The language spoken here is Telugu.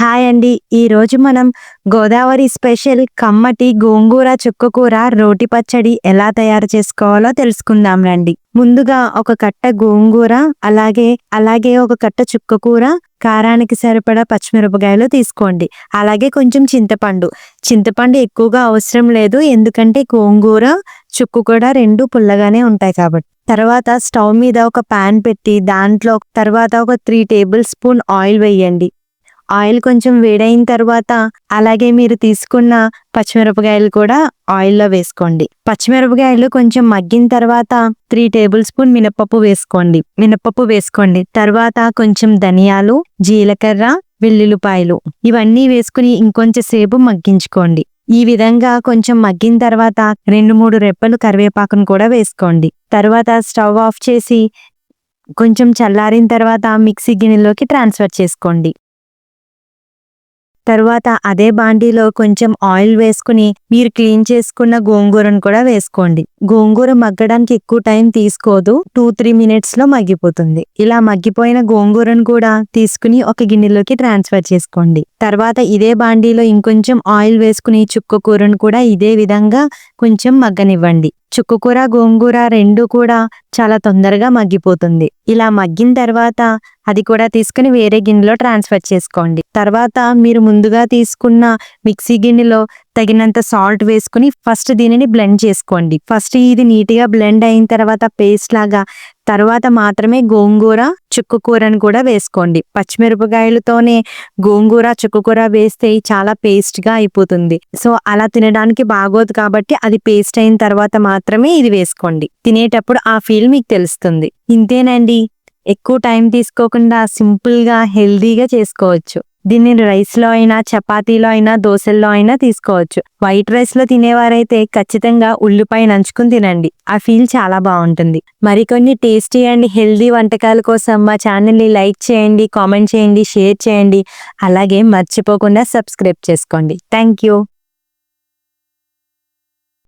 హాయ్ అండి. ఈరోజు మనం గోదావరి స్పెషల్ కమ్మటి గోంగూర చుక్కకూర రోటి పచ్చడి ఎలా తయారు చేసుకోవాలో తెలుసుకుందాం రండి. ముందుగా ఒక కట్ట గోంగూర అలాగే అలాగే ఒక కట్ట చుక్కకూర కారానికి సరిపడా పచ్చిమిరపకాయలు తీసుకోండి. అలాగే కొంచెం చింతపండు. చింతపండు ఎక్కువగా అవసరం లేదు ఎందుకంటే గోంగూర చుక్కు కూడా రెండు పుల్లగానే ఉంటాయి కాబట్టి. తర్వాత స్టవ్ మీద ఒక పాన్ పెట్టి దాంట్లో తర్వాత ఒక త్రీ టేబుల్ స్పూన్ ఆయిల్ వేయండి. ఆయిల్ కొంచెం వేడైన తర్వాత అలాగే మీరు తీసుకున్న పచ్చిమిరపకాయలు కూడా ఆయిల్లో వేసుకోండి. పచ్చిమిరపకాయలు కొంచెం మగ్గిన తర్వాత త్రీ టేబుల్ స్పూన్ మినప్పప్పు వేసుకోండి. మినపప్పు వేసుకోండి. తర్వాత కొంచెం ధనియాలు జీలకర్ర వెల్లుల్లిపాయలు ఇవన్నీ వేసుకుని ఇంకొంచెం సేపు మగ్గించుకోండి. ఈ విధంగా కొంచెం మగ్గిన తర్వాత రెండు మూడు రెప్పలు కరివేపాకును కూడా వేసుకోండి. తర్వాత స్టవ్ ఆఫ్ చేసి కొంచెం చల్లారిన తర్వాత మిక్సీ గిన్నెలోకి ట్రాన్స్ఫర్ చేసుకోండి. తర్వాత అదే బాండీలో కొంచెం ఆయిల్ వేసుకుని మీరు క్లీన్ చేసుకున్న గోంగూరను కూడా వేసుకోండి. గోంగూర మగ్గడానికి ఎక్కువ టైం తీసుకోదు. టూ త్రీ మినిట్స్లో మగ్గిపోతుంది. ఇలా మగ్గిపోయిన గోంగూరను కూడా తీసుకుని ఒక గిన్నెలోకి ట్రాన్స్ఫర్ చేసుకోండి. తర్వాత ఇదే బాండీలో ఇంకొంచెం ఆయిల్ వేసుకుని చుక్క కూరను కూడా ఇదే విధంగా కొంచెం మగ్గనివ్వండి. చుక్కుకూర గోంగూర రెండు కూడా చాలా తొందరగా మగ్గిపోతుంది. ఇలా మగ్గిన తర్వాత అది కూడా తీసుకుని వేరే గిన్నెలో ట్రాన్స్ఫర్ చేసుకోండి. తర్వాత మీరు ముందుగా తీసుకున్న మిక్సీ గిన్నెలో తగినంత సాల్ట్ వేసుకుని ఫస్ట్ దీనిని బ్లెండ్ చేసుకోండి. ఫస్ట్ ఇది నీట్గా బ్లెండ్ అయిన తర్వాత పేస్ట్ లాగా తర్వాత మాత్రమే గోంగూర చుక్కుకూరను కూడా వేసుకోండి. పచ్చిమిరపకాయలతోనే గోంగూర చుక్కుకూర వేస్తే చాలా పేస్ట్గా అయిపోతుంది. సో అలా తినడానికి బాగోదు కాబట్టి అది పేస్ట్ అయిన తర్వాత మాత్రమే ఇది వేసుకోండి. తినేటప్పుడు ఆ ఫీల్ మీకు తెలుస్తుంది. ఇంతేనండి. ఎక్కువ టైం తీసుకోకుండా సింపుల్గా హెల్దీగా చేసుకోవచ్చు. దీన్ని రైస్లో అయినా చపాతీలో అయినా దోశల్లో అయినా తీసుకోవచ్చు. వైట్ రైస్లో తినేవారైతే ఖచ్చితంగా ఉల్లిపాయ నంచుకుని తినండి. ఆ ఫీల్ చాలా బాగుంటుంది. మరికొన్ని టేస్టీ అండ్ హెల్దీ వంటకాల కోసం మా ఛానల్ని లైక్ చేయండి కామెంట్ చేయండి షేర్ చేయండి. అలాగే మర్చిపోకుండా సబ్స్క్రైబ్ చేసుకోండి. Thank you.